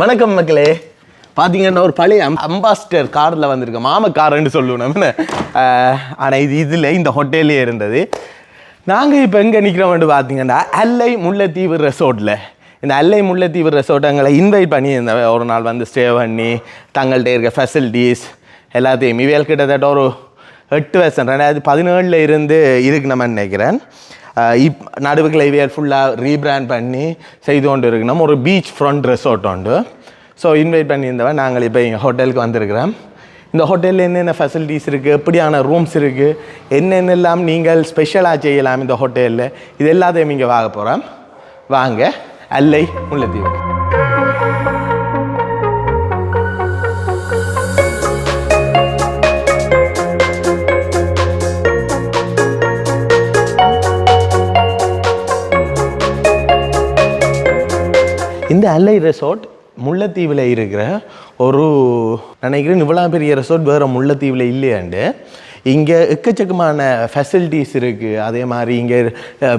வணக்கம் மக்களே. பார்த்தீங்கன்னா ஒரு பழைய அம்பாஸ்டர் காரில் வந்திருக்க மாம காருன்னு சொல்லுவோம் நம்ம. ஆனால் இது இதில் இந்த ஹோட்டல்லே இருந்தது. நாங்கள் இப்போ எங்கே நிற்கிறோம்னு பார்த்தீங்கன்னா அல்லை முல்லைத்தீவு ரெசோர்ட்டில் இந்த அல்லை முல்லைத்தீவு ரெசார்ட் எங்களை இன்வைட் பண்ணி இந்த ஒரு நாள் வந்து ஸ்டே பண்ணி தங்கள்கிட்ட இருக்க ஃபெசிலிட்டிஸ் எல்லாத்தையும். இவைகள் கிட்டத்தட்ட ஒரு எட்டு வருஷம் ரெண்டாயிரத்தி பதினேழில் இருந்து இருக்கு நம்ம நினைக்கிறேன். இப் நடுவுகளை வேர் ஃபுல்லாக ரீபிராண்ட் பண்ணி செய்து கொண்டு இருக்கணும் ஒரு பீச் ஃப்ரண்ட் ரெசார்ட் உண்டு. ஸோ இன்வைட் பண்ணியிருந்தவன். நாங்கள் இப்போ எங்கள் ஹோட்டலுக்கு வந்திருக்கிறோம். இந்த ஹோட்டலில் என்னென்ன ஃபெசிலிட்டிஸ் இருக்குது எப்படியான ரூம்ஸ் இருக்குது என்னென்னலாம் நீங்கள் ஸ்பெஷலாக செய்யலாம் இந்த ஹோட்டலில் இது எல்லாத்தையும் இங்கே வாங்க போகிறோம் வாங்க அல்லை முல்லைத்தீவு. இந்த அல்லை ரெசார்ட் முல்லைத்தீவில் இருக்கிற ஒரு நினைக்கிறேன் இவ்வளோ பெரிய ரெசார்ட் வேறு முல்லைத்தீவில் இல்லையாண்டு. இங்கே எக்கச்சக்கமான ஃபெசிலிட்டிஸ் இருக்குது அதே மாதிரி இங்கே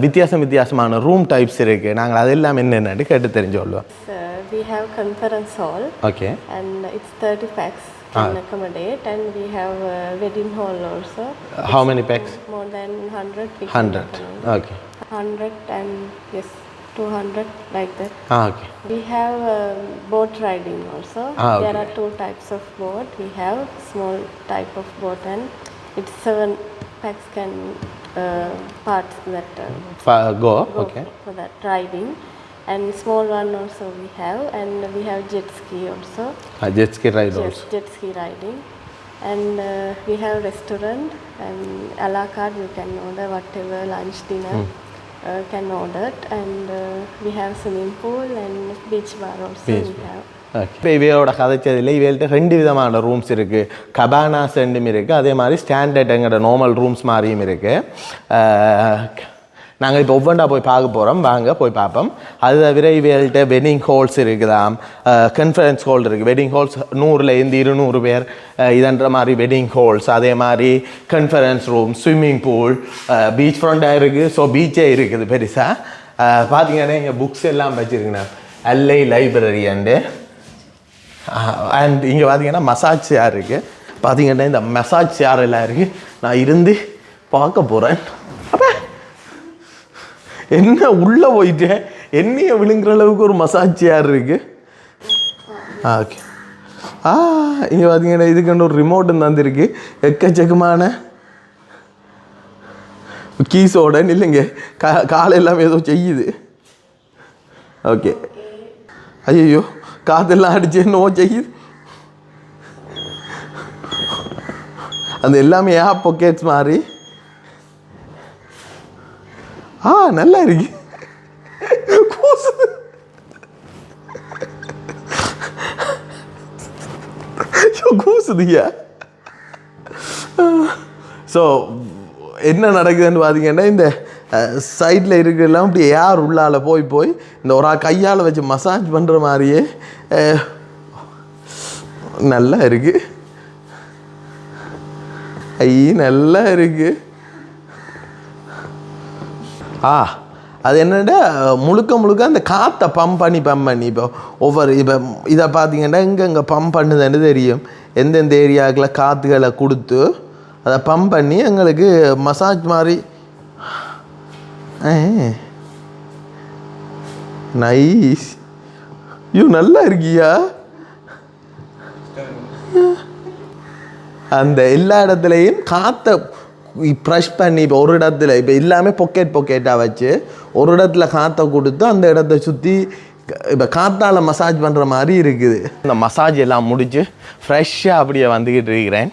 வித்தியாசம் வித்தியாசமான ரூம் டைப்ஸ் இருக்குது நாங்கள் அதெல்லாம் என்னென்னு கேட்டு தெரிஞ்சுக்கொள்வோம். Uh, we have conference hall. Okay and it's 30 packs can accommodate. And we have a wedding hall also. How many pax more than 100 we can hundred accommodate. Okay 100 and yes. 200 like that. Ah, okay. We have uh, boat riding also. Ah, okay. There are two types of boat. We have small type of boat and it's seven packs can uh, parts that uh, go, go okay. for that riding. And small one also we have and we have jet ski also. Ah, jet ski ride jet, also. Jet ski riding. And uh, we have restaurant and a la carte you can order whatever lunch, dinner. Mm. Can order it. and uh, we have swimming pool and beach bar also Beach we have. இப்போ இவையோட கதைச்சதில் இவைகள்ட்ட ரெண்டு விதமான rooms இருக்குது கபானாஸ் ரெண்டும் இருக்குது அதே மாதிரி standard எங்களோட normal rooms மாதிரியும் இருக்குது நாங்கள் இப்போ ஒவ்வொன்றா போய் பார்க்க போகிறோம் வாங்க போய் பார்ப்போம். அது தவிர இவைகள்ட்ட வெட்டிங் ஹால்ஸ் இருக்குதாம். கன்ஃபரன்ஸ் ஹால் இருக்குது வெட்டிங் ஹால்ஸ் நூறுலேருந்து இருநூறு பேர் இதன்ற மாதிரி வெட்டிங் ஹால்ஸ் அதே மாதிரி conference room swimming pool beach ஃப்ரண்ட்டாக இருக்குது ஸோ பீச்சே இருக்குது பெருசாக பார்த்தீங்கன்னா இங்கே புக்ஸ் எல்லாம் வச்சுருக்குண்ணா எல்ஐ லைப்ரரி அண்டு அண்ட் இங்கே பார்த்தீங்கன்னா மசாஜ் சேர் இருக்குது பார்த்தீங்கன்னா இந்த மசாஜ் சேர் எல்லாம் இருக்குது நான் இருந்து பார்க்க போகிறேன் என்ன உள்ளே போயிட்டேன் என்னைய விழுங்குற அளவுக்கு ஒரு மசாஜ் சேர் இருக்குது ஆ ஓகே ஆ இங்கே பார்த்தீங்கன்னா இதுக்குன்னு ஒரு ரிமோட்டும் தந்திருக்கு எக்கச்சக்கமான கீஸோட இல்லைங்க கா காலை எல்லாம் ஏதோ செய்யுது. ஓகே ஐயோ காத்தெல்லாம் அடிச்சு என்னவோ செய்யுது? அந்த எல்லாமே ஏ பொக்கெட்ஸ் மாதிரி. ஆ நல்லா இருக்கு. கூசுது கூசுதுயா ஸோ என்ன நடக்குதுன்னு பார்த்தீங்கன்னா இந்த சைடில் இருக்கிறதெல்லாம் இப்படி ஏர் உள்ளால போய் போய் இந்த ஒரு ஆள் கையால் வச்சு மசாஜ் பண்ணுற மாதிரியே நல்லா இருக்கு. ஐ நல்லா இருக்கு. ஆ அது என்னடா முழுக்க முழுக்க அந்த காற்றை பம்ப் பண்ணி பம்ப் பண்ணி இப்போ ஒவ்வொரு இப்போ இதை பார்த்தீங்கன்னா எங்கெங்கே பம்ப் பண்ணுதுன்னு தெரியும். எந்தெந்த ஏரியாவுக்கில் காற்றுகளை கொடுத்து அதை பம்ப் பண்ணி எங்களுக்கு மசாஜ் மாதிரி. நைஸ் ஐயோ நல்லா இருக்கியா? அந்த எல்லா இடத்துலையும் காற்றை ப்ரஷ் பண்ணி இப்போ ஒரு இடத்துல இப்போ எல்லாமே பொக்கெட் பொக்கெட்டாக வச்சு ஒரு இடத்துல காற்றை கொடுத்து அந்த இடத்த சுற்றி இப்போ காத்தால் மசாஜ் பண்ணுற மாதிரி இருக்குது இந்த மசாஜ் எல்லாம் முடிச்சு ஃப்ரெஷ்ஷாக அப்படியே வந்துக்கிட்டு இருக்கிறேன்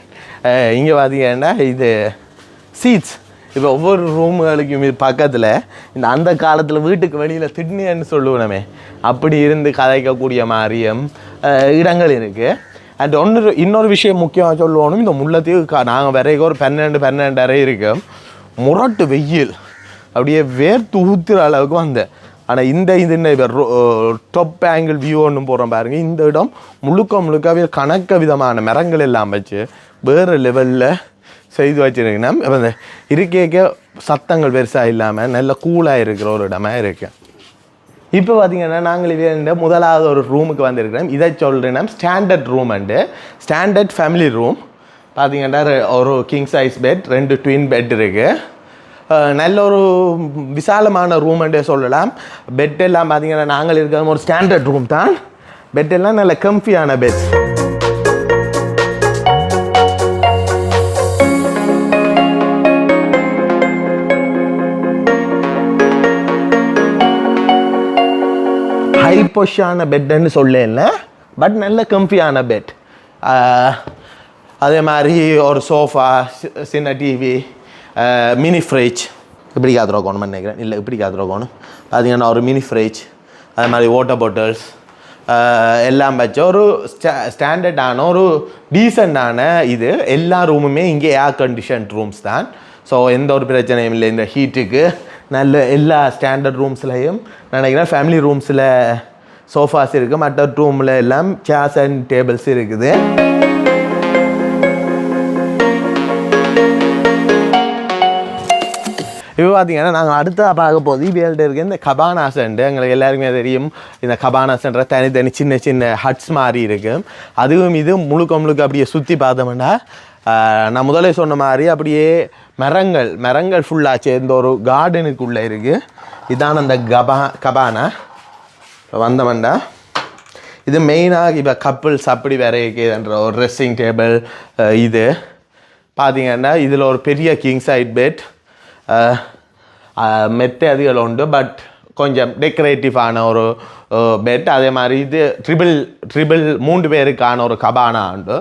இங்கே பார்த்தீங்கன்னா இது சீட்ஸ் இப்போ ஒவ்வொரு ரூமுகளுக்கும் பக்கத்தில் இந்த அந்த காலத்தில் வீட்டுக்கு வெளியில் திட்னின்னு சொல்லுவோமே அப்படி இருந்து கதைக்கக்கூடிய மாதிரியும் இடங்கள் இருக்குது அண்ட் ஒன்று இன்னொரு விஷயம் முக்கியமாக சொல்லுவோம் இந்த முல்லைத்தீவு நாங்கள் வரைக்கும் ஒரு பன்னெண்டு பன்னெண்டரை இருக்கோம் முரட்டு வெயில். அப்படியே வேர்த்து ஊத்துற அளவுக்கு வந்தேன் ஆனால் இந்த இது என்ன இப்போ டொப் ஆங்கிள் வியூ ஒன்று போகிறோம் பாருங்கள் இந்த இடம் முழுக்க முழுக்கவே கணக்க விதமான மரங்கள் எல்லாம் வச்சு வேறு லெவலில் செய்து வச்சுருக்கேன் இப்போ இந்த இருக்க சத்தங்கள் பெருசாக இல்லாமல் நல்ல கூலாக இருக்கிற ஒரு இடமா இருக்குது இப்போ பார்த்தீங்கன்னா நாங்கள் இது இந்த முதலாவது ஒரு ரூமுக்கு வந்திருக்கிறோம். இதை சொல்கிறேன் standard room and standard family room பார்த்தீங்கன்னா ஒரு கிங் சைஸ் பெட் ரெண்டு ட்வின் பெட் இருக்குது நல்ல ஒரு விசாலமான ரூம்ன்றே சொல்லலாம். பெட் எல்லாம் பார்த்தீங்கன்னா நாங்கள் இருக்கிற ஒரு ஸ்டாண்டர்ட் ரூம் தான். பெட் எல்லாம் நல்ல கம்ஃபியான பெட் ஹை பொஷான பெட்டுன்னு சொல்லல பட் நல்ல கம்ஃபியான பெட் அதே மாதிரி ஒரு சோஃபா சின்ன டிவி மினி ஃப்ரிட்ஜ் இப்படி காத்துருக்கணும் நினைக்கிறேன். இல்லை இப்படி காத்துருக்கணும் பார்த்தீங்கன்னா ஒரு மினி ஃப்ரிட்ஜ் அதே மாதிரி வாட்டர் பாட்டில்ஸ் எல்லாம் வச்சு ஒரு ஸ்டா ஸ்டாண்டர்டான ஒரு டீசெண்டான இது. எல்லா ரூமுமே இங்கே ஏர் கண்டிஷன் ரூம்ஸ் தான். ஸோ எந்த ஒரு பிரச்சனையும் இல்லை இந்த ஹீட்டுக்கு நல்ல எல்லா ஸ்டாண்டர்ட் ரூம்ஸ்லையும் நினைக்கிறேன் ஃபேமிலி ரூம்ஸில் சோஃபாஸ் இருக்குது மற்ற ரூமில் எல்லாம் சேர்ஸ் அண்ட் டேபிள்ஸ் இருக்குது. இப்போ பார்த்தீங்கன்னா நாங்கள் அடுத்த பார்க்க போது இவியல்கிட்ட இருக்க இந்த கபானாசன்ட்டு எங்களுக்கு எல்லாருக்குமே தெரியும் இந்த கபானாசன்ற தனித்தனி சின்ன சின்ன ஹட்ஸ் மாதிரி இருக்கும் அதுவும் இது முழுக்க முழுக்க அப்படியே சுற்றி பார்த்தோம்னா நான் முதலே சொன்ன மாதிரி அப்படியே மரங்கள் மரங்கள் ஃபுல்லாக சேர்ந்த ஒரு கார்டனுக்குள்ளே இருக்குது இதான் அந்த கபா கபானா. இப்போ இது மெயினாக இப்போ கப்புள்ஸ் அப்படி வேற இருக்குதுன்ற ஒரு ட்ரெஸ்ஸிங் டேபிள் இது. பார்த்தீங்கன்னா இதில் ஒரு பெரிய கிங் சைட் பெட் மெத்தை அதிகள் உண்டு பட் கொஞ்சம் டெக்கரேட்டிவான ஒரு பெட் அதே மாதிரி இது ட்ரிபிள் ட்ரிபிள் மூன்று பேருக்கான ஒரு கபானா உண்டு.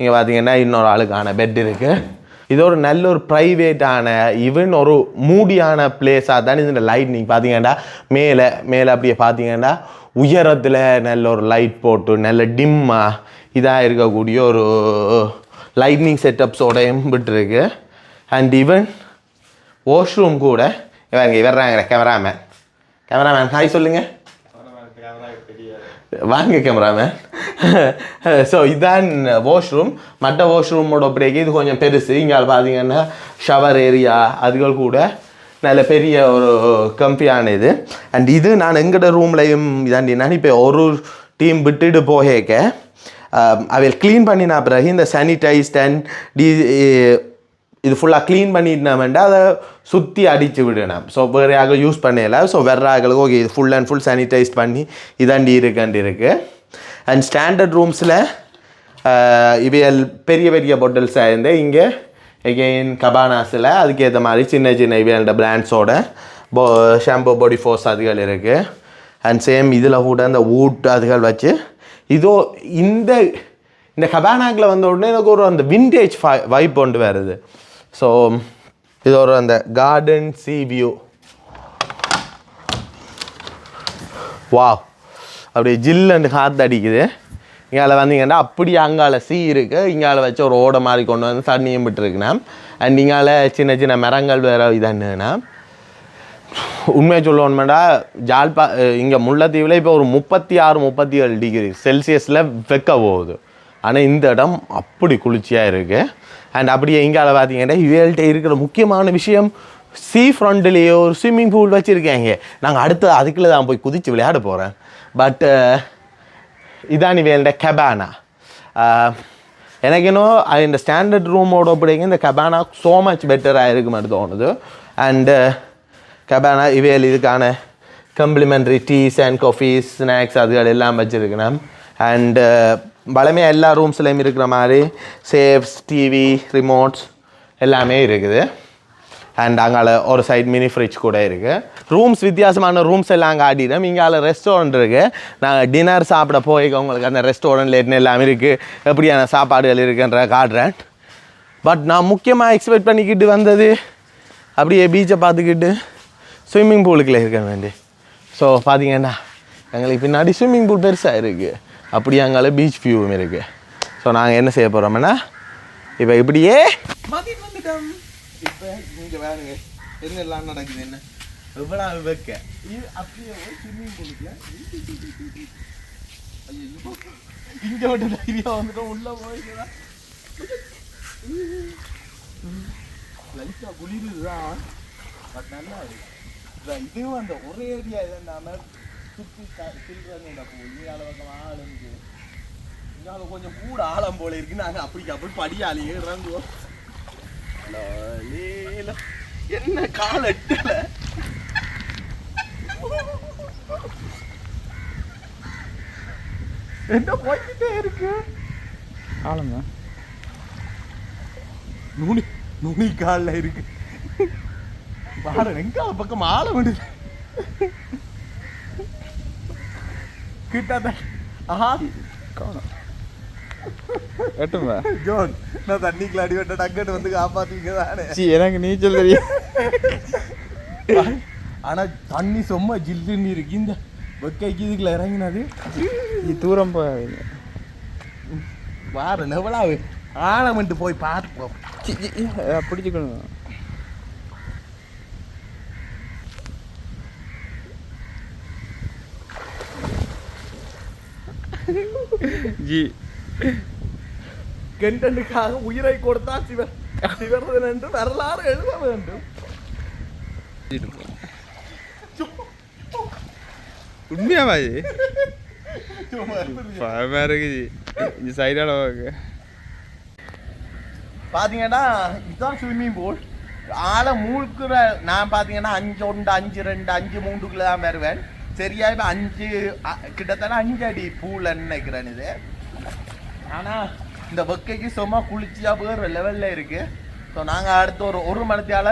இங்கே பார்த்தீங்கன்னா இன்னொரு ஆளுக்கான பெட் இருக்குது இது ஒரு நல்ல ஒரு ப்ரைவேட்டான ஈவன் ஒரு மூடியான பிளேஸாக தான் இந்த லைட் நீங்கள் பார்த்தீங்கன்னா மேலே மேலே அப்படியே பார்த்தீங்கன்னா உயரத்தில் நல்ல ஒரு லைட் போட்டு நல்ல டிம்மாக இதாக இருக்கக்கூடிய ஒரு லைட்னிங் செட்டப்ஸோட எம்பிட்டுருக்கு அண்ட் ஈவன் வாஷ்ரூம் கூட இவங்க இவர்றாங்க கேமராமேன் கேமராமேன் ஹாய் சொல்லுங்கள் வாங்க கேமராமேன் ஸோ இதான் வாஷ்ரூம் மற்ற வாஷ்ரூமோட பிரேக் இது கொஞ்சம் பெருசு. இங்கே பார்த்தீங்கன்னா ஷவர் ஏரியா அதுகள் கூட நல்ல பெரிய ஒரு கம்ஃபியான இது அண்ட் இது நான் எங்கட ரூம்லையும் இதாண்டி நான் இப்போ ஒரு டீம் விட்டுட்டு போகேக்க. Um, அவையில் க்ளீன் பண்ணின பிறகு இந்த சானிடைஸ்ட் அண்ட் டி இது ஃபுல்லாக க்ளீன் பண்ணிட்டோம்னா அதை சுற்றி அடித்து விடணும். ஸோ வேறு ஆக யூஸ் பண்ணல. ஸோ வேறு ஆகளுக்கு ஓகே இது ஃபுல் அண்ட் ஃபுல் சானிடைஸ் பண்ணி இதாண்டி இருக்காண்டி இருக்குது அண்ட் ஸ்டாண்டர்ட் ரூம்ஸில் இவையல் பெரிய பெரிய பொட்டல்ஸாக இருந்து இங்கே எகெயின் கபானாஸில் அதுக்கேற்ற மாதிரி சின்ன சின்ன இவையல்ட பிராண்ட்ஸோட போ ஷாம்பு பாடி ஃபோர்ஸ் அதுகள் இருக்குது அண்ட் சேம் இதில் கூட அந்த வூட் அதுகள் வச்சு இதோ இந்த இந்த கபானாக்கில் வந்த உடனே எனக்கு ஒரு அந்த விண்டேஜ் ஃபை வைப் கொண்டு வருது. ஸோ இது ஒரு அந்த கார்டன் சி வியூ வா அப்படியே ஜில்லுன்னு காற்று அடிக்குது. இங்கால வந்தீங்கன்னா அப்படி அங்கால சீ இருக்குது இங்கால வச்சு ஒரு ஓடை மாதிரி கொண்டு வந்து தண்ணியும் விட்டுருக்குண்ணா அண்ட் இங்கால சின்ன சின்ன மரங்கள் வேறு இதானுண்ணா உண்மையை சொல்லணுமெண்டா ஜால்பா இங்கே முல்லைத்தீவில் இப்போ ஒரு முப்பத்தி ஆறு முப்பத்தி ஏழு டிகிரி செல்சியஸில் வெக்க போகுது. ஆனால் இந்த இடம் அப்படி குளிர்ச்சியாக இருக்குது அண்ட் அப்படியே இங்கால பார்த்தீங்கன்னா இவேல்கிட்ட இருக்கிற முக்கியமான விஷயம் சீ ஃப்ரண்ட்லேயோ ஒரு ஸ்விம்மிங் பூல் வச்சுருக்காங்க. நாங்கள் அடுத்து அதுக்குள்ளே தான் போய் குதித்து விளையாட போகிறேன் பட்டு uh, இதான் இவேல்ட கபானா uh, எனக்கு இன்னும் இந்த ஸ்டாண்டர்ட் ரூமோட அப்படிங்க இந்த கபானா ஸோ மச் பெட்டராக இருக்கு மாதிரி தோணுது. அண்டு கபானா இவையல் இதுக்கான complimentary teas and coffee snacks அதுகள் எல்லாம் வச்சுருக்கணும். அண்டு பலமையாக எல்லா ரூம்ஸ்லேயும் இருக்கிற மாதிரி சேஃப்ஸ் டிவி ரிமோட்ஸ் எல்லாமே இருக்குது. அண்ட் அங்கால ஒரு சைட் மினி ஃப்ரிட்ஜ் கூட இருக்குது ரூம்ஸ் வித்தியாசமான ரூம்ஸ் எல்லாம் அங்கே ஆடிடும் இங்கால ரெஸ்டாரண்ட் இருக்குது நாங்கள் டின்னர் சாப்பிட போய் உங்களுக்கு அந்த ரெஸ்டாரண்ட்டில் என்ன எல்லாமே இருக்குது எப்படியான சாப்பாடுகள் இருக்குன்ற காட்டுறேன். பட் நான் முக்கியமாக எக்ஸ்பெக்ட் பண்ணிக்கிட்டு வந்தது அப்படியே பீச்சை பார்த்துக்கிட்டு ஸ்விம்மிங் பூலுக்குள்ளே இருக்க வேண்டி. ஸோ பார்த்தீங்கன்னா எங்களுக்கு பின்னாடி ஸ்விம்மிங் பூல் பெருசாக இருக்குது அப்படியே அங்கால பீச் வியூவும் இருக்குது ஸோ நாங்கள் என்ன செய்ய போகிறோம்னா இப்போ இப்படியே வந்துட்டோம். இப்போ இங்கே வேணுங்க என்ன எல்லாம் நடக்குது என்ன? எவ்வளோ வைக்க. இது அப்படியே ஸ்விம்மிங் பூலுக்குள்ள இங்கே மட்டும் தைரியம் வந்துட்டோம் உள்ளே போய்க்கலாம் லைட்டாக குளிருதுதான். பட் நல்லா இருக்கு. இதுவும் அந்த ஒரே ஏரியா இல்லாமல் சுற்றி சில்றங்க போல் பக்கம் ஆளுங்க கொஞ்சம் கூட ஆழம் போல இருக்கு நாங்க அப்படி அப்படி படியாலேயே இறங்குவோம் என்ன கால எட்டல என்ன போய்கிட்டே இருக்கு ஆளுங்க நுனி நுனி காலில் இருக்கு பாரு எங்க பக்கம் ஆள விடுது கிட்ட ஆஹா காணும் எட்டுங்க ஜோன் நான் தண்ணிக்குள்ள அடி விட்ட டக்கெட் வந்து காப்பாத்துவீங்க தானே சி எனக்கு நீச்சல் தெரியும் ஆனா தண்ணி சும்மா ஜில்லுன்னு இருக்கு இந்த வெக்கைக்கு இதுக்குள்ள இறங்கினது தூரம் போகாதீங்க வார லெவலாவு ஆழமன்ட்டு போய் பார்ப்போம் பிடிச்சுக்கணும் ஜி. கெண்டனுக்காக உயிரை கொடுத்தா சிவர் சிவர்தன் என்று வரலாறு எழுத வேண்டும். உண்மையாவா இது. பயமா இருக்கு ஜி. இந்த சைடால வாங்க பாத்தீங்கன்னா இதுதான் ஸ்விம்மிங் பூல் ஆளை மூழ்குற நான் பாத்தீங்கன்னா அஞ்சு ஒன்று அஞ்சு ரெண்டு அஞ்சு மூன்றுக்குள்ள தான் வருவேன். சரியா இப்போ அஞ்சு கிட்டத்தட்ட அஞ்சு அடி பூல்னு நினைக்கிறேன் இது. ஆனால் இந்த வெக்கைக்கு சும்மா குளிச்சியா போகிற லெவலில் இருக்குது ஸோ நாங்கள் அடுத்து ஒரு ஒரு மணித்தால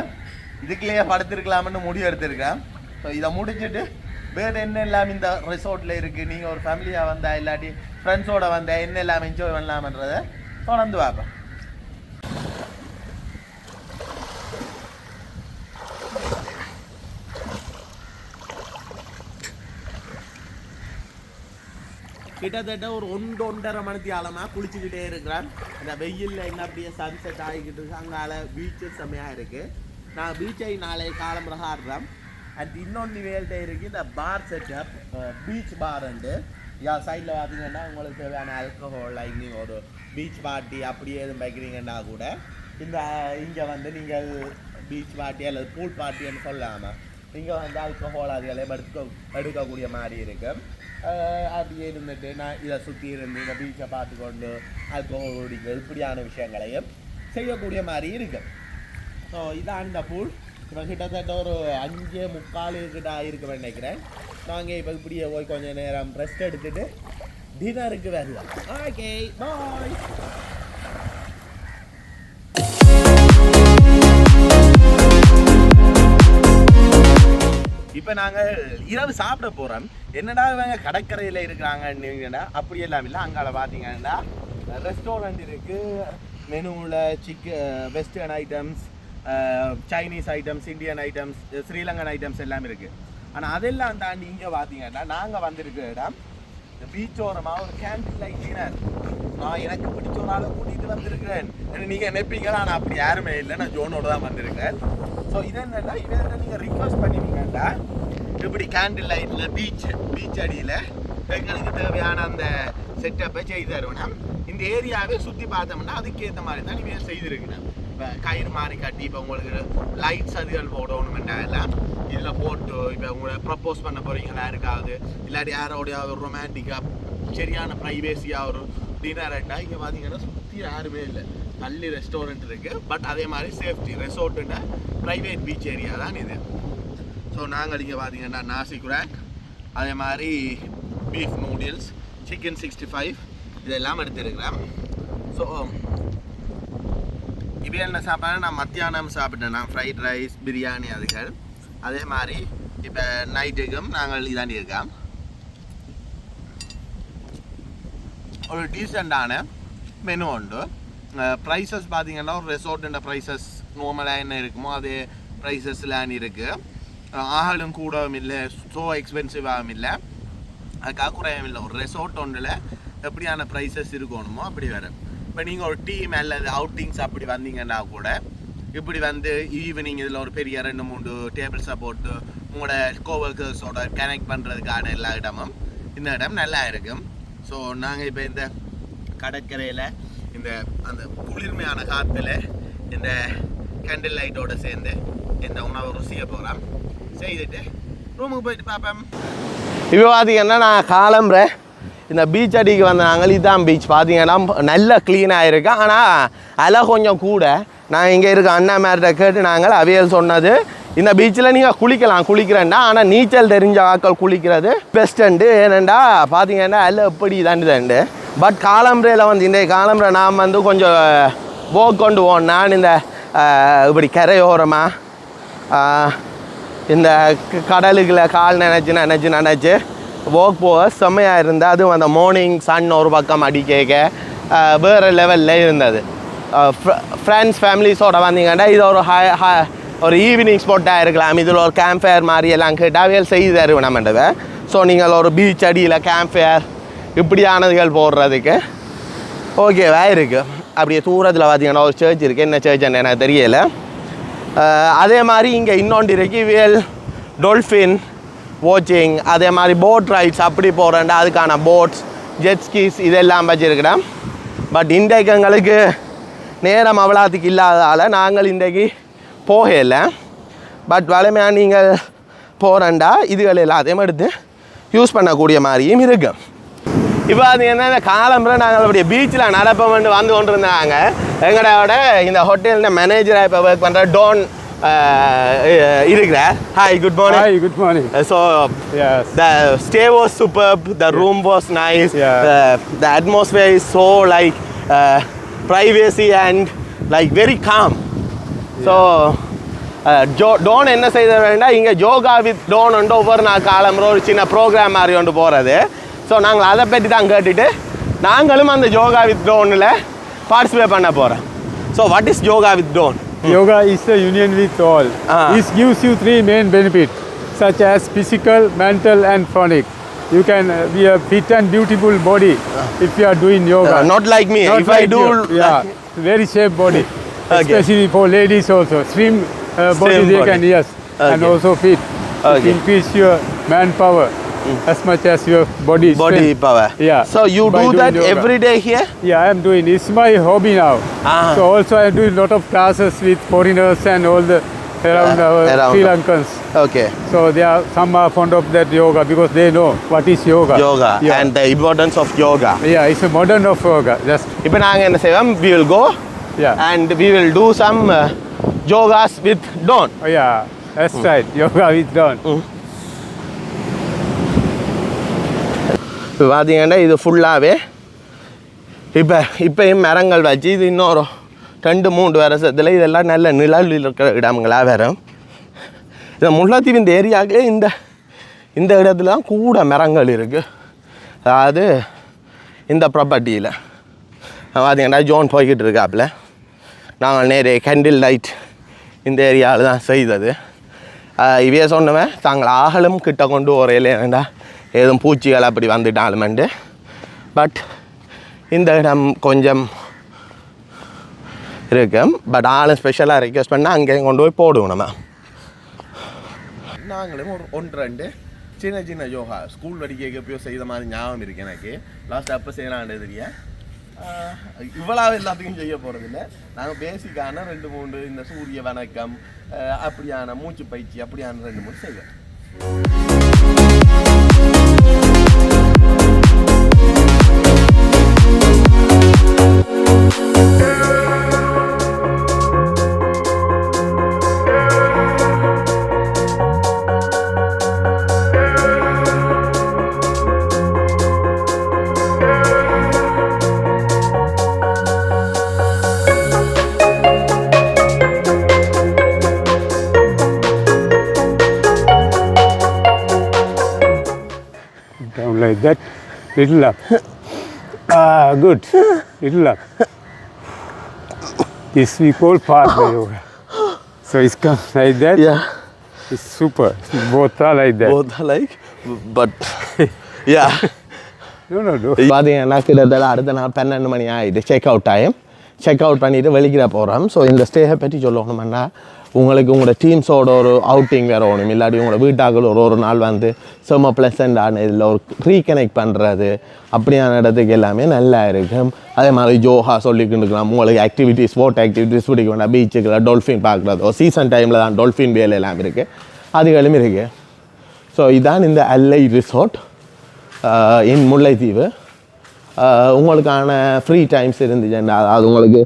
இதுக்குள்ளேயே படுத்திருக்கலாம்னு முடிவு எடுத்திருக்கேன் ஸோ இதை முடிச்சுட்டு வேறு என்ன எல்லாம் இந்த ரிசார்ட்டில் இருக்குது நீங்கள் ஒரு ஃபேமிலியாக வந்தால் இல்லாட்டி ஃப்ரெண்ட்ஸோடு வந்தால் என்ன எல்லாம் என்ஜாய் பண்ணலாம்ன்றதை தொடர்ந்து பார்ப்பேன் கிட்டத்தட்ட ஒரு ஒன்று ஒன்றரை மணிக்கு ஆழமாக குளிச்சுக்கிட்டே இருக்கிறேன். இந்த வெயிலில் என்ன அப்படியே சன்செட் ஆகிக்கிட்டு இருக்கு. அங்கால பீச்சு செம்மையாக இருக்குது நான் பீச்சை நாளை காலம்புற ஆடுறேன் அண்ட் இன்னொன்று வேல்ட்டே இருக்கு. இந்த பார் செட்டப் பீச் பார் உண்டு. யா சைடில் பார்த்தீங்கன்னா உங்களுக்கு தேவையான ஆல்கஹால் லைனிங் ஒரு பீச் பார்ட்டி அப்படியே எதுவும் வைக்கிறீங்கன்னா கூட இந்த இங்கே வந்து நீங்கள் பீச் பார்ட்டி அல்லது பூல் பார்ட்டின்னு சொல்லாமல் இங்கே வந்து ஆல்கஹால் அதுகளை எடுக்க எடுக்கக்கூடிய மாதிரி இருக்குது அப்படியே இருந்துட்டு நான் இதை சுற்றி இருந்து இந்த பீச்சை பார்த்துக்கொண்டு ஆல்கஹால் குடிக்க இப்படியான விஷயங்களையும் செய்யக்கூடிய மாதிரி இருக்கு ஸோ இதான் இந்த பூல் இப்போ கிட்டத்தட்ட ஒரு அஞ்சு முக்கால் கிட்ட ஆயிருக்க நினைக்கிறேன் நாங்கள் இப்போ இப்படியே போய் கொஞ்சம் நேரம் ரெஸ்ட் எடுத்துட்டு டின்னருக்கு வரலாம் ஓகே பாய் இப்போ நாங்கள் இரவு சாப்பிட போகிறோம் என்னடா இவங்க கடற்கரையில் இருக்கிறாங்கன்னு அப்படி எல்லாம் இல்லை. அங்கால பார்த்தீங்கன்னா ரெஸ்டாரண்ட் இருக்குது மெனுவில் சிக்க western items Chinese items Indian items Sri Lankan items எல்லாம் இருக்குது ஆனால் அதெல்லாம் தாண்டி இங்கே பார்த்தீங்கன்னா நாங்கள் வந்திருக்கிற இடம் இந்த பீச்சோரமாக ஒரு கேண்டில் லைட் டின்னர் நான் எனக்கு பிடிச்ச ஒரு ஆளை கூட்டிகிட்டு வந்திருக்கிறேன் நீங்கள் நினைப்பீங்க நான் அப்படி யாருமே இல்லை. நான் ஜோனோட தான் வந்திருக்கேன். ஸோ இது என்னென்னா இவர்கிட்ட நீங்கள் ரிக்வஸ்ட் பண்ணிட்டீங்கன்னா இப்படி கேண்டில் லைட்டில் பீச் பீச் அடியில் எங்களுக்கு தேவையான அந்த செட்டப்பை செய்து தருவேன். இந்த ஏரியாவே சுற்றி பார்த்தோம்னா அதுக்கேற்ற மாதிரி தான் நீங்கள் செய்திருக்கிறேன் இப்போ கயிறு மாதிரி கட்டி இப்போ உங்களுக்கு லைட்ஸ் அதுகள் போடணுமெண்டா எல்லாம்? இதில் போட்டு இப்போ உங்களை ப்ரப்போஸ் பண்ண போகிறீங்களா இருக்காது இல்லாட்டி யாரோடைய ஒரு ரொமான்டிக்காக சரியான ப்ரைவேசியாக ஒரு டின்னர்ண்டா இங்கே பார்த்தீங்கன்னா சுற்றி யாருமே இல்லை. தள்ளி ரெஸ்டாரண்ட் இருக்குது பட் அதே மாதிரி சேஃப்டி ரெசார்ட்டுன்னா ப்ரைவேட் பீச் ஏரியா தான் இது. ஸோ நாங்கள் இங்கே பார்த்தீங்கன்னா நாசி குராக் அதே மாதிரி beef noodles chicken sixty five இதெல்லாம் எடுத்துருக்கிறேன். ஸோ இப்போ என்ன சாப்பாடு நான் மத்தியானம் சாப்பிட்டேன். நான் ஃப்ரைட் ரைஸ் பிரியாணி அதுகள். அதே மாதிரி இப்போ நைட்டுக்கும் நாங்கள் இதாண்டி இருக்கோம். ஒரு டீசெண்டான மெனு உண்டு. ப்ரைஸஸ் பார்த்தீங்கன்னா ஒரு ரெசார்ட்டுன்ற ப்ரைஸஸ் நார்மலாக என்ன இருக்குமோ அதே ப்ரைஸஸ்லான்னு இருக்குது ஆகலும் கூடவும் இல்லை ஸோ எக்ஸ்பென்சிவாகவும் இல்லை. அதுக்காக குறையவும் இல்லை. ஒரு ரெசார்ட் ஒன்றில் எப்படியான ப்ரைஸஸ் இருக்கணுமோ அப்படி வரும். இப்போ நீங்கள் ஒரு டீம் அல்லது அவுட்டிங்ஸ் அப்படி வந்தீங்கன்னா கூட இப்படி வந்து ஈவினிங் இதில் ஒரு பெரிய ரெண்டு மூணு டேபிள்ஸை போட்டு உங்களோட கோவர்க்கர்ஸோட கனெக்ட் பண்ணுறதுக்கான எல்லா இடமும் இந்த இடம் நல்லா இருக்கும். ஸோ நாங்கள் இப்போ இந்த கடற்கரையில் இந்த அந்த குளிர்மையான காற்றுல இந்த கேண்டில் லைட்டோடு சேர்ந்து இந்த உணவு ருசியை போகிறோம் செய்துட்டு ரூமுக்கு போயிட்டு பார்ப்போம் இப்போ பார்த்தீங்கன்னா நான் காலம்புறேன். இந்த பீச் அடிக்கு வந்த நாங்கள் இதுதான் பீச் பார்த்தீங்கன்னா நல்லா க்ளீனாக இருக்குது ஆனால் அலை கொஞ்சம் கூட. நான் இங்கே இருக்க அண்ணா மேர்கிட்ட கேட்டு நாங்கள் அவியல் சொன்னது இந்த பீச்சில் நீங்கள் குளிக்கலாம் குளிக்கிறேன்டா. ஆனால் நீச்சல் தெரிஞ்ச ஆட்கள் குளிக்கிறது பெஸ்ட்டுண்டு ஏனெண்டா பார்த்தீங்கன்னா அலை எப்படி தாண்டுதாண்டு பட் காலம்பரையில் வந்து இந்த காலம்பரை நான் வந்து கொஞ்சம் போக் கொண்டு போனேன் நான் இந்த இப்படி கரையோரமாக இந்த க- கடலுக்குள்ள கால் நினச்சி நினச்சி நினச்சி வாக் போக செம்மையாக இருந்தது. அதுவும் அந்த மார்னிங் சன் ஒரு பக்கம் அடிக்க வேறு லெவலில் இருந்தது. ஃப்ரெண்ட்ஸ் ஃபேமிலிஸோட வந்தீங்கன்னா இது ஒரு ஹை ஹை ஒரு ஈவினிங் ஸ்பாட்டாக இருக்கலாம். இதில் ஒரு கேம்ப் ஃபேர் மாதிரி எல்லாம் கேட்டால் செய்து தருவேன் நம்மண்டவை ஸோ நீங்கள் ஒரு பீச் அடியில் கேம்ப் ஃபேர் இப்படியானதுகள் போடுறதுக்கு ஓகேவா இருக்குது அப்படியே தூரத்தில் பார்த்தீங்கன்னா ஒரு சர்ச் இருக்குது என்ன சர்ச்னு எனக்கு தெரியலை. அதே மாதிரி இங்கே இன்னொன்று இருக்கு. வியல் டொல்ஃபின் வாட்சிங் அதே மாதிரி போட் ரைட்ஸ் அப்படி போகிறேன்டா அதுக்கான போட்ஸ் ஜெட்ஸ்கீஸ் இதெல்லாம் வச்சுருக்கிறேன். பட் இன்றைக்கு எங்களுக்கு நேரம் அவ்வளோத்துக்கு இல்லாததால் நாங்கள் இன்றைக்கு போகல. பட் வளமையாக நீங்கள் போகிறேன்டா இதுகள் எல்லாத்தையும் எடுத்து யூஸ் பண்ணக்கூடிய மாதிரியும் இருக்குது இப்போ அது என்ன காலம்புற நாங்கள் அப்படியே பீச்சில் நடப்போம்னு வந்து கொண்டு இருந்தாங்க எங்களோட இந்த ஹோட்டலில் மேனேஜராக இப்போ ஒர்க் பண்ணுற டோன் இருக்கிறார் hi good morning Hi, good morning. So the room was nice Yeah. the, the atmosphere is so like uh, privacy and like very calm. So uh, ஜோ டோன் என்ன செய்த வேண்டாம் இங்கே யோகா வித் டோன் வந்து ஒவ்வொரு நாள் காலம்புற ஒரு சின்ன ப்ரோக்ராம் மாதிரி ஒன்று போகிறது ஸோ நாங்கள் அதை பற்றி தான் கேட்டுட்டு நாங்களும் அந்த யோகா வித் டோனில் பார்ட்டிசிபேட் பண்ண போகிறோம் so what is yoga with Don Yoga is a union with all. Ah. This gives you three main benefits, such as physical, mental, and chronic. You can uh, be a fit and beautiful body if you are doing yoga. not like me Not if I do you. yeah, very shape body, especially for ladies also. Slim uh, body they body. can yes, and also fit. Okay. It increase your manpower Mm. as much as your body body strength. power. Yeah. So you do that yoga. every day here? Yeah, I am doing. It's my hobby now. Ah. So also I do a lot of classes with foreigners and all the around uh, our around Sri Lankans. Okay. So they are some are fond of that yoga because they know what is yoga. Yoga yeah. and the importance of yoga. Yeah, it's a modern of yoga. Just. Ipo naanga enna seivom? We will go. Yeah. And we will do some uh, yogas with Don. Oh, yeah. That's mm. right. Yoga with Don. Mm. இப்போ பார்த்தீங்கன்னா இது ஃபுல்லாகவே இப்போ இப்போயும் மரங்கள் வச்சு இது இன்னொரு ரெண்டு மூன்று வருஷத்தில் இதெல்லாம் நல்ல நிழல் இருக்கிற இடங்களாக வரும். இந்த முல்லைத்தீவு இந்த ஏரியாவுக்கே இந்த இந்த இடத்துல தான் கூட மரங்கள் இருக்குது அதாவது இந்த ப்ராப்பர்ட்டியில் பார்த்தீங்கன்னா ஜோன் போய்கிட்டு இருக்காப்புல. நாங்கள் நேரே கேண்டில் லைட் இந்த ஏரியாவில் தான் செய்தது. இவையே சொன்னவன் தாங்கள் ஆகலும் கிட்ட கொண்டு வரையில ஏதும் பூச்சிகள் அப்படி வந்துட்டாலுமெண்டு பட் இந்த இடம் கொஞ்சம் இருக்கும். பட் ஆளும் ஸ்பெஷலாக ரெக்வஸ்ட் பண்ணால் அங்கேயும் கொண்டு போய் போடுவோம் நம்ம. நாங்களும் ஒரு ஒன்று ரெண்டு சின்ன சின்ன யோகா. ஸ்கூல் படிக்க எப்பயோ செய்த மாதிரி ஞாபகம் இருக்கு எனக்கு. லாஸ்ட் அப்போ செய்யலான்னு தெரிய இவ்வளவு எல்லாத்தையும் செய்ய போகிறதில்ல நாங்கள் பேசிக்கான ரெண்டு மூணு இந்த சூரிய வணக்கம் அப்படியான மூச்சு பயிற்சி அப்படியான ரெண்டு மூணு செய்வோம். Little up. ah, good. Little up. This we call pathway yoga. So it's come like that. Yeah. It's super. Both are like that. both are like but yeah No, no, no. பார்த்தீங்கன்னா கிட்டத்தட்ட அடுத்த நாள் பன்னெண்டு மணி ஆகிட்டு check out time Check out பண்ணிவிட்டு வெளிக்கிற போகிறோம் so இந்த ஸ்டேயை பற்றி சொல்லணும்னா உங்களுக்கு உங்களோட டீம்ஸோட ஒரு அவுட்டிங் வேறு ஒன்றும் இல்லாட்டி உங்களோட வீட்டாக்கள் ஒரு ஒரு நாள் வந்து செம்ம ப்ளசண்டான இதில் ஒரு ரீகனெக்ட் பண்ணுறது அப்படியான இடத்துக்கு எல்லாமே நல்லா இருக்கும். அதே மாதிரி ஜோஹா சொல்லிக்கிட்டு இருக்கலாம் உங்களுக்கு ஆக்டிவிட்டிஸ் ஸ்போர்ட் ஆக்டிவிட்டிஸ் பிடிக்க வேண்டாம். பீச்சுக்குள்ள டொல்ஃபின் பார்க்குறது. ஒரு சீசன் டைமில் தான் டொல்ஃபின் வேலை எல்லாம் இருக்குது அதுகளும் இருக்குது ஸோ இதான் இந்த எல்ஐ ரிசார்ட் இன் முல்லைத்தீவு. உங்களுக்கான ஃப்ரீ டைம்ஸ் இருந்துச்சுன்னா அது உங்களுக்கு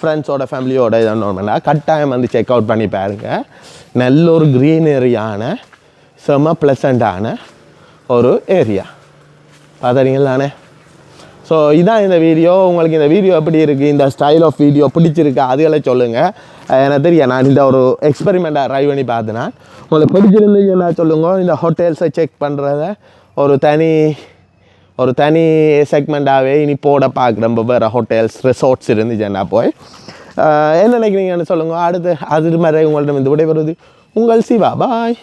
ஃப்ரெண்ட்ஸோட ஃபேமிலியோட இதோன்னா கட்டாயம் வந்து செக் அவுட் பண்ணி பாருங்கள் நல்ல ஒரு க்ரீனரியான செம ப்ளசண்ட்டான ஒரு ஏரியா பார்த்துறீங்களாண்ணே ஸோ இதான் இந்த வீடியோ உங்களுக்கு இந்த வீடியோ எப்படி இருக்குது இந்த ஸ்டைல் ஆஃப் வீடியோ பிடிச்சிருக்கு? அதுகளை சொல்லுங்கள் எனக்கு தெரியும். நான் இந்த ஒரு எக்ஸ்பெரிமெண்ட்டாக ட்ரைவ் பண்ணி பார்த்தேன்னா உங்களுக்கு பிடிச்சிருந்துச்சுன்னா சொல்லுங்க. இந்த ஹோட்டல்ஸை செக் பண்ணுறத ஒரு தனி ஒரு தனி செக்மெண்ட்டாகவே இனி போட பார்க்குறேன் வேறு ஹோட்டல்ஸ் ரிசார்ட்ஸ் இருந்துச்சுன்னா போய். என்ன நினைக்கிறீங்கன்னு சொல்லுங்கள் அடுத்து அது மாதிரி உங்கள்ட்ட வந்து விடைபெறுவது உங்கள் சிவா. பாய்